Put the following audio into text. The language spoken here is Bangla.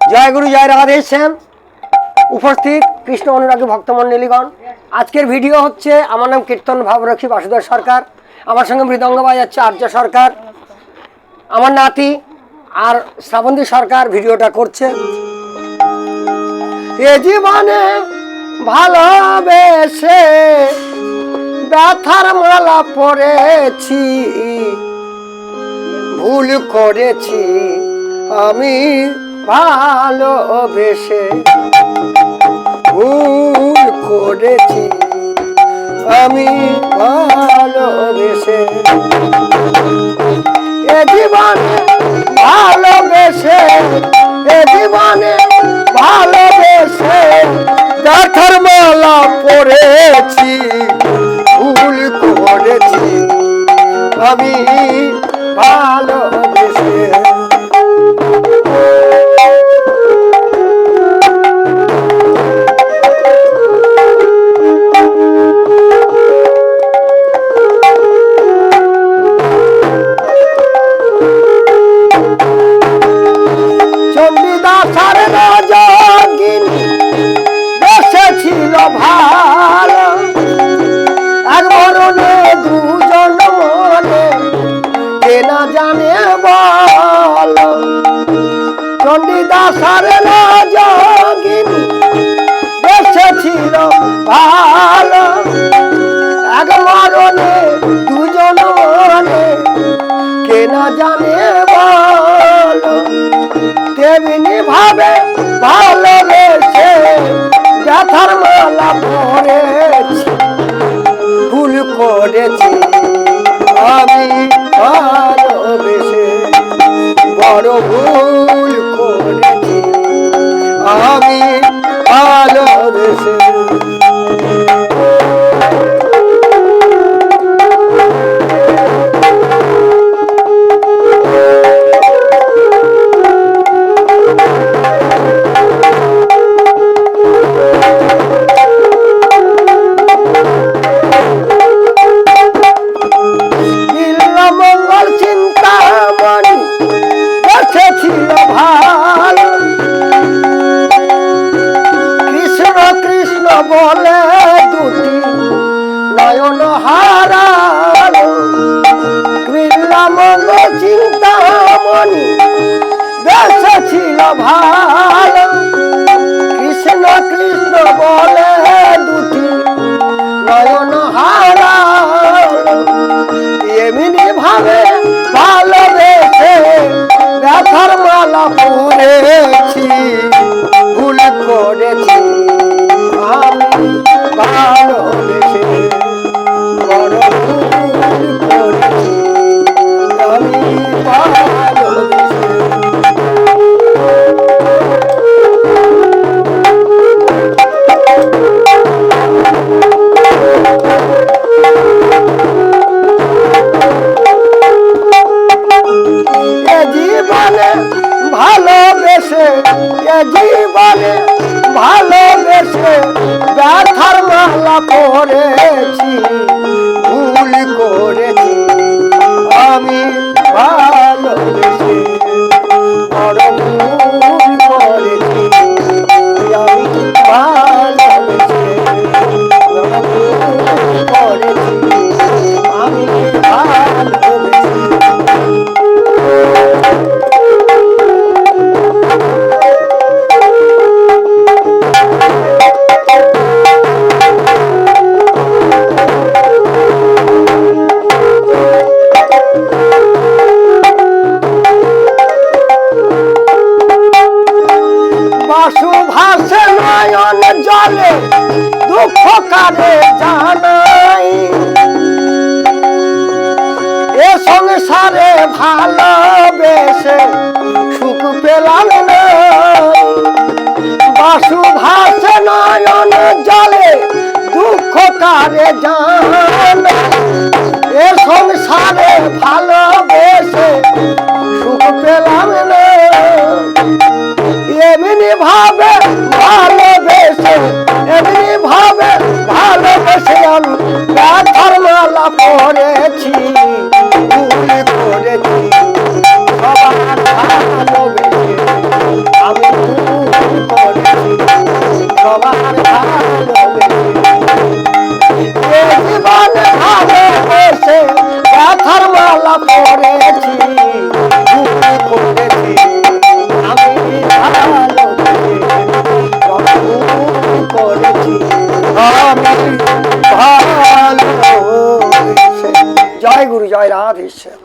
জয় গুরু জয় রাধে উপস্থিত কৃষ্ণ অনুরাগী ভক্তমণ্ডলীগণ আজকের ভিডিও হচ্ছে, আমার নাম কীর্তন ভাবরক্ষী বাসুদেব সরকার। আমার সঙ্গে মৃদঙ্গ বাজাচ্ছে আর্য সরকার। আমার নাতি আর শ্রাবন্তী সরকার ভিডিওটা করছে। এ জীবনে ভালোবেসে ব্যথার মালা পড়েছি ভুল করেছি আমি। ভালোবেসে ভুল করেছি। আমি ভালোবেসে এ জীবনে ভালোবেসে, এ জীবনে ভালোবেসে গাঠার মালা পড়েছি, ভুল করেছি। আমি ভালোবেসে কে না জানে বল তেমনি ভাবে ভালোবেসে ব্যথার মালা পড়েছি ভুল করেছি আমি ভালোবেসে বড় ভুল করেছি আমি ভালোবেসে বলে দুটি নয়ন হারালো। মঙ্গল চিন্তা মনি ছিল ভালো। কৃষ্ণ কৃষ্ণ বলে ভালোবেসে এ জীবনে ভালোবেসে ব্যথার মালা পড়েছি নয়ন জলে, দুঃখ কারে জানাই। এ সংসারে ভালোবেসে সুখ পেলাম না। বাসু ভাসে নয়ন জলে, দুঃখ কারে জান আমি ভালোবেসে।